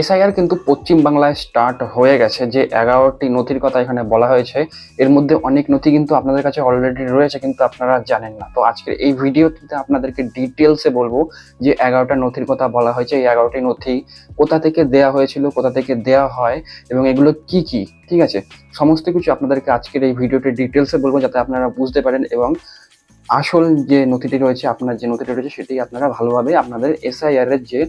SIR কিন্তু পশ্চিম বাংলায় start হয়ে গেছে। যে এগারোটি নথির কথা এখানে বলা হয়েছে, এর মধ্যে অনেক নথি কিন্তু আপনাদের কাছে অলরেডি রয়েছে, কিন্তু আপনারা জানেন না। তো আজকের এই ভিডিওটিতে আপনাদেরকে ডিটেলসে বলব যে এগারোটা নথির কথা বলা হয়েছে। এই এগারোটি নথি কোথা থেকে দেয়া হয়েছিল, কোথা থেকে দেয়া হয় এবং এগুলো কি কি, ঠিক আছে? সমস্ত কিছু আপনাদেরকে আজকের এই ভিডিওটি ডিটেলসে বলব যাতে আপনারা বুঝতে পারেন এবং আসল যে নথিটি রয়েছে, আপনার যে নথিটি রয়েছে, সেটি আপনারা ভালোভাবে আপনাদের এসআইআর এর যে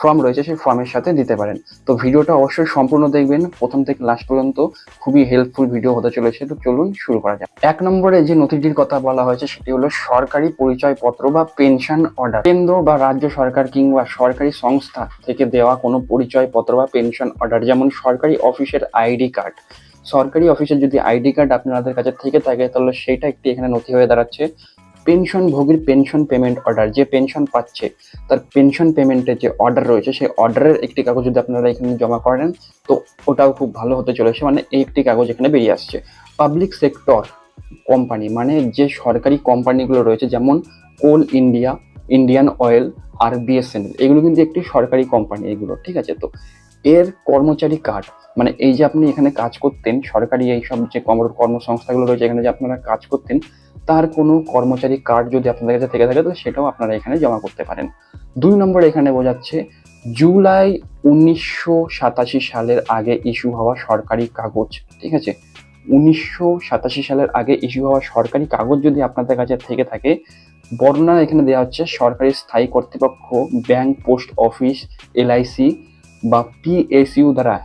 ফর্ম রয়েছে, সেই ফর্মের সাথে দিতে পারেন। তো ভিডিওটা অবশ্যই সম্পূর্ণ দেখবেন। প্রথম থেকে লাস্ট পর্যন্ত খুবই হেল্পফুল ভিডিও হতে চলেছে। তো চলুন শুরু করা যাক। এক নম্বরে যে নথিটির কথা বলা হয়েছে, সেটি হলো সরকারি পরিচয়পত্র বা পেনশন অর্ডার কেন্দ্র বা রাজ্য সরকার কিংবা সরকারি সংস্থা থেকে দেওয়া কোনো পরিচয়পত্র বা পেনশন অর্ডার যেমন সরকারি অফিসের আইডি কার্ড সরকারি অফিসের যদি আইডি কার্ড আপনাদের কাছে থেকে থাকে, তাহলে সেটা একটি এখানে নথি হয়ে দাঁড়াচ্ছে। পেনশন ভোগীর পেনশন পেমেন্ট অর্ডার যে পেনশন পাচ্ছে, তার পেনশন পেমেন্টের যে অর্ডার রয়েছে, সেই অর্ডারের একটি কাগজ যদি আপনারা এখানে জমা করেন তো ওটাও খুব ভালো হতে চলেছে। মানে এই একটি কাগজ এখানে বেরিয়ে আসছে। পাবলিক সেক্টর কোম্পানি মানে যে সরকারি কোম্পানিগুলো রয়েছে, যেমন কোল ইন্ডিয়া ইন্ডিয়ান অয়েল আর বিএসএনএল এগুলো কিন্তু একটি সরকারি কোম্পানি এগুলো, ঠিক আছে? তো এর কর্মচারী কার্ড। মানে এই যে আপনি এখানে কাজ করতেন, সরকারি এই সব যে কর্ম কর্মসংস্থাগুলো রয়েছে, এখানে যে আপনারা কাজ করতেন, তার কোনো কর্মচারী কার্ড যদি আপনাদের কাছে থেকে থাকে, তো সেটাও আপনারা এখানে জমা করতে পারেন। দুই নম্বর এখানে বোঝাচ্ছে, জুলাই উনিশশো সাতাশি সালের আগে ইস্যু হওয়া সরকারি কাগজ, ঠিক আছে? উনিশশো সাতাশি সালের আগে ইস্যু হওয়া সরকারি কাগজ যদি আপনাদের কাছে থেকে থাকে, বর্ণনা এখানে দেওয়া হচ্ছে, সরকারি স্থায়ী কর্তৃপক্ষ, ব্যাংক পোস্ট অফিস, এলআইসি বা পিএসইউ দ্বারা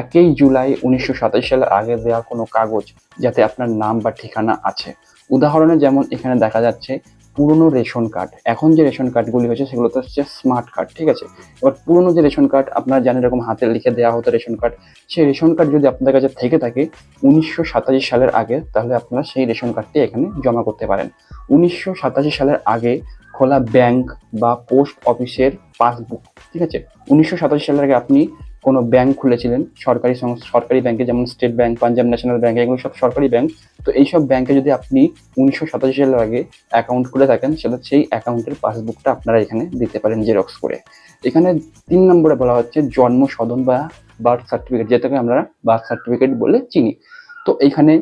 একই জুলাই উনিশশো সাতাশি সালের আগে দেওয়া কোনো কাগজ যাতে আপনার নাম বা ঠিকানা আছে। উদাহরণে যেমন এখানে দেখা যাচ্ছে পুরনো রেশন কার্ড। এখন যে রেশন কার্ডগুলি হয়েছে সেগুলো তো হচ্ছে স্মার্ট কার্ড, ঠিক আছে? এবার পুরনো যে রেশন কার্ড, আপনার জানেন এরকম হাতে লিখে দেওয়া হতো রেশন কার্ড, সেই রেশন কার্ড যদি আপনাদের কাছে থেকে থাকে উনিশশো সাতাশি সালের আগে, তাহলে আপনারা সেই রেশন কার্ডটি এখানে জমা করতে পারেন। উনিশশো সাতাশি সালের আগে খোলা ব্যাংক বা পোস্ট অফিসের পাসবুক, ঠিক আছে? উনিশশো সাতাশি সালের আগে আপনি কোনো ব্যাংক খুলেছিলেন, সরকারি সরকারি ব্যাংকে, যেমন State Bank, Punjab National Bank, এগুলো সব সরকারি ব্যাংক। তো এইসব ব্যাংকে যদি আপনি উনিশশো সাতাশি সালের আগে অ্যাকাউন্ট খুলে থাকেন, সেটা সেই অ্যাকাউন্টের পাসবুকটা আপনারা এখানে দিতে পারেন জেরক্স করে। এখানে তিন নম্বরে বলা হচ্ছে জন্ম, সদন বা বার্থ সার্টিফিকেট যেটাকে আমরা বার্থ সার্টিফিকেট বলে চিনি। তো এখানে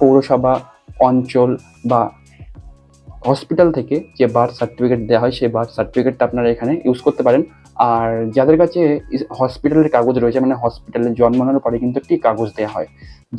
পৌরসভা, অঞ্চল বা হসপিটাল থেকে যে বার্থ সার্টিফিকেট দেওয়া হয়, সেই বার্থ সার্টিফিকেটটা আপনারা এখানে ইউজ করতে পারেন। আর যাদের কাছে হসপিটালের কাগজ রয়েছে মানে হসপিটালে জন্মানোর পরে কিন্তু একটি কাগজ দেওয়া হয়।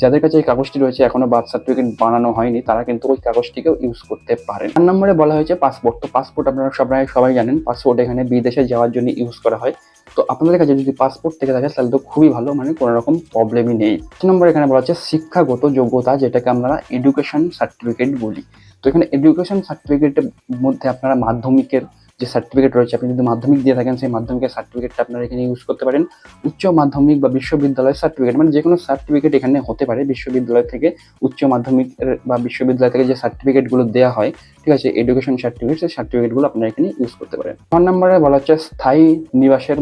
যাদের কাছে এই কাগজটি রয়েছে, এখনও বার্থ সার্টিফিকেট বানানো হয়নি, তারা কিন্তু ওই কাগজটিকেও ইউজ করতে পারেন। চার নম্বরে বলা হয়েছে পাসপোর্ট তো পাসপোর্ট আপনারা সবাই সবাই জানেন পাসপোর্ট এখানে বিদেশে যাওয়ার জন্য ইউজ করা হয়। তো আপনাদের কাছে যদি পাসপোর্ট থেকে থাকে, তাহলে তো খুবই ভালো মানে কোনো রকম প্রবলেমই নেই। তিন নম্বর এখানে বলা হচ্ছে শিক্ষাগত যোগ্যতা, যেটাকে আমরা এডুকেশন সার্টিফিকেট বলি। তো এখানে এডুকেশন সার্টিফিকেটের মধ্যে আপনারা মাধ্যমিকের যে সার্টিফিকেট রয়েছে, আপনি যদি মাধ্যমিক দিয়ে থাকেন, সেই মাধ্যমিকের সার্টিফিকেটটা আপনারা এখানে ইউজ করতে পারেন। উচ্চ মাধ্যমিক বা বিশ্ববিদ্যালয়ের সার্টিফিকেট মানে যে কোনো সার্টিফিকেট এখানে হতে পারে, বিশ্ববিদ্যালয় থেকে উচ্চ মাধ্যমিক বা বিশ্ববিদ্যালয় থেকে যে সার্টিফিকেটগুলো দেওয়া হয়, ঠিক আছে এডুকেশন সার্টিফিকেট সেই সার্টিফিকেটগুলো আপনারা এখানে ইউজ করতে পারেন। ফোন নাম্বারে বলা হচ্ছে স্থায়ী নিবাসের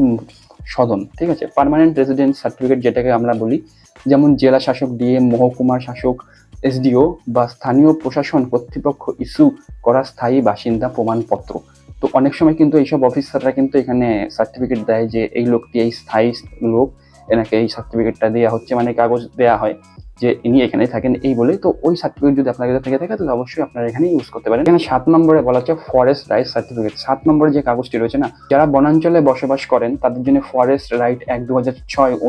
সদন, ঠিক আছে পার্মানেন্ট রেসিডেন্ট সার্টিফিকেট যেটাকে আমরা বলি, যেমন জেলা শাসক ডিএম মহকুমার শাসক, এসডিও বা স্থানীয় প্রশাসন কর্তৃপক্ষ ইস্যু করা স্থায়ী বাসিন্দা প্রমাণপত্র। তো অনেক সময় কিন্তু এইসব অফিসাররা কিন্তু এখানে সার্টিফিকেট দেয় যে এই লোকটি, এই স্থায়ী লোক, এনাকে এই সার্টিফিকেটটা দেওয়া হচ্ছে মানে কাগজ দেওয়া হয় যে ইনি এখানে থাকেন এই বলে। তো ওই সার্টিফিকেট যদি আপনার কাছে থেকে থাকে, তাহলে অবশ্যই আপনারা এখানে ইউজ করতে পারেন। এখানে সাত নম্বরে বলা হচ্ছে ফরেস্ট রাইট সার্টিফিকেট সাত নম্বরে যে কাগজটি রয়েছে না, যারা বনাঞ্চলে বসবাস করেন, তাদের জন্য ফরেস্ট রাইট এক দু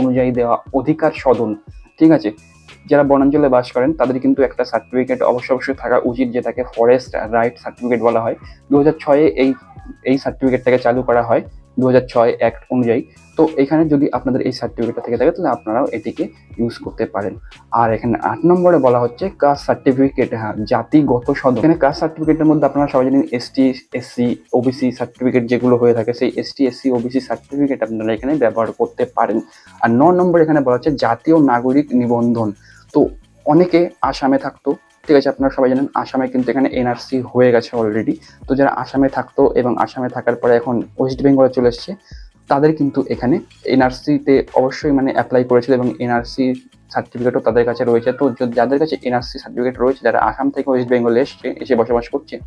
অনুযায়ী দেওয়া অধিকার সদন, ঠিক আছে? যারা বনাঞ্চলে বাস করেন, তাদের কিন্তু একটা সার্টিফিকেট অবশ্য অবশ্যই থাকা উচিত, যেটাকে ফরেস্ট রাইট সার্টিফিকেট বলা হয়। দু হাজার ছয়ে এই এই সার্টিফিকেটটাকে চালু করা হয় দু হাজার ছয় অ্যাক্ট অনুযায়ী। তো এখানে যদি আপনাদের এই সার্টিফিকেটটা থেকে থাকে, তাহলে আপনারাও এটিকে ইউজ করতে পারেন। আর এখানে আট নম্বরে বলা হচ্ছে কাস্ট সার্টিফিকেট হ্যাঁ জাতিগত সদন। এখানে কাস্ট সার্টিফিকেটের মধ্যে আপনারা সবাই জানেন এসটি এসসি ওবিসি সার্টিফিকেট যেগুলো হয়ে থাকে, সেই এসটি এসসি ওবিসি সার্টিফিকেট আপনারা এখানে ব্যবহার করতে পারেন। আর ন নম্বর এখানে বলা হচ্ছে জাতীয় নাগরিক নিবন্ধন। তো অনেকে আসামে থাকতো। ঠিক আছে, আপনারা সবাই জানেন আসামে কিন্তু এখানে এনআরসি হয়ে গেছে অলরেডি তো যারা আসামে থাকতো এবং আসামে থাকার পরে এখন ওয়েস্ট বেঙ্গলে চলে এসছে তাদের কিন্তু এখানে এনআরসিতে অবশ্যই মানে অ্যাপ্লাই করেছিল এবং এনআরসি সার্টিফিকেটও তাদের কাছে রয়েছে। তো যদি- যাদের কাছে এনআরসি সার্টিফিকেট রয়েছে, যারা আসাম থেকে ওয়েস্ট বেঙ্গলে এসছে, এসে বসবাস করছে,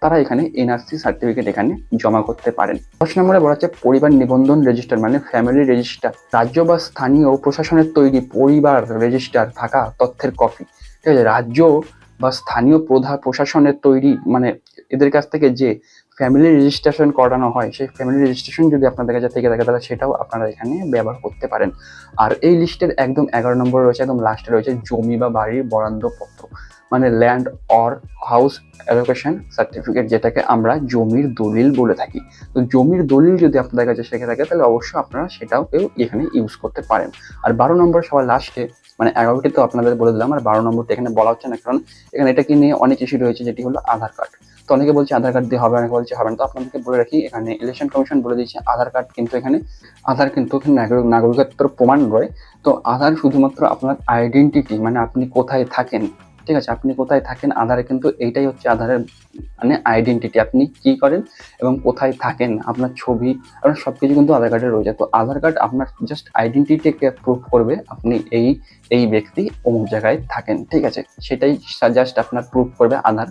তারা এখানে এনআরসি সার্টিফিকেট এখানে জমা করতে পারেন। দশ নম্বরে বলা হচ্ছে পরিবার নিবন্ধন রেজিস্টার মানে ফ্যামিলি রেজিস্টার রাজ্য বা স্থানীয় প্রশাসনের তৈরি পরিবার রেজিস্টার থাকা তথ্যের কপি ঠিক আছে, রাজ্য বা স্থানীয় প্রধান প্রশাসনের তৈরি মানে এদের কাছ থেকে যে ফ্যামিলি রেজিস্ট্রেশন করানো হয়, সেই ফ্যামিলি রেজিস্ট্রেশন যদি আপনাদের কাছে থেকে থাকে, তাহলে সেটাও আপনারা এখানে ব্যবহার করতে পারেন। আর এই লিস্টের একদম এগারো নম্বর রয়েছে, একদম লাস্টে রয়েছে, জমি বা বাড়ির বরাদ্দপত্র। মানে land or house allocation certificate যেটাকে আমরা জমির দলিল বলে থাকি। তো জমির দলিল যদি আপনাদের কাছে শেখে থাকে, তাহলে অবশ্যই আপনারা সেটাও কেউ এখানে ইউজ করতে পারেন। আর বারো নম্বর সবার লাস্টে মানে এগারোটি তো আপনাদের বলে দিলাম, আর বারো নম্বরটা এখানে বলা হচ্ছে না, কারণ এখানে এটাকে নিয়ে অনেক ইস্যু রয়েছে, যেটি হলো আধার কার্ড তো অনেকে বলছে আধার কার্ড দিয়ে হবে, অনেকে বলছে হবে না। তো আপনাদেরকে বলে রাখি, এখানে ইলেকশন কমিশন বলে দিয়েছে আধার কার্ড কিন্তু এখানে, আধার কিন্তু নাগরিক, নাগরিকত্বের প্রমাণ রয়। তো আধার শুধুমাত্র আপনার আইডেন্টিটি মানে আপনি কোথায় থাকেন ঠিক আছে, আপনি কোথায় থাকেন, আধারে কিন্তু এইটাই হচ্ছে আধারের মানে আইডেন্টিটি আপনি কি করেন এবং কোথায় থাকেন, আপনার ছবি, আপনার সব কিছু কিন্তু আধার কার্ডে রয়েছে। তো আধার কার্ড আপনার জাস্ট আইডেন্টিটিকে প্রুভ করবে আপনি এই এই ব্যক্তি অমুক জায়গায় থাকেন, ঠিক আছে? সেটাই জাস্ট আপনার প্রুফ করবে আধার।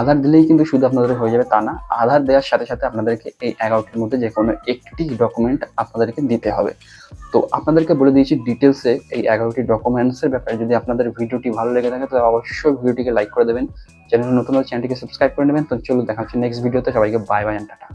আধার দিলেই কিন্তু শুধু আপনাদের হয়ে যাবে তা না, আধার দেওয়ার সাথে সাথে আপনাদেরকে এই এগারোটির মধ্যে যে কোনো একটি ডকুমেন্ট আপনাদেরকে দিতে হবে। তো আপনাদেরকে বলে দিয়েছি ডিটেলসে এই এগারোটি ডকুমেন্টসের ব্যাপারে। যদি আপনাদের ভিডিওটি ভালো লেগে থাকে, তাহলে অবশ্যই ভিডিওটিকে লাইক করে দেবেন। চ্যানেল নতুন চ্যানেলটিকে সাবস্ক্রাইব করে নেবেন। তো চলুন, দেখা হচ্ছে নেক্সট ভিডিওতে সবাইকে বাই বাই টাটা।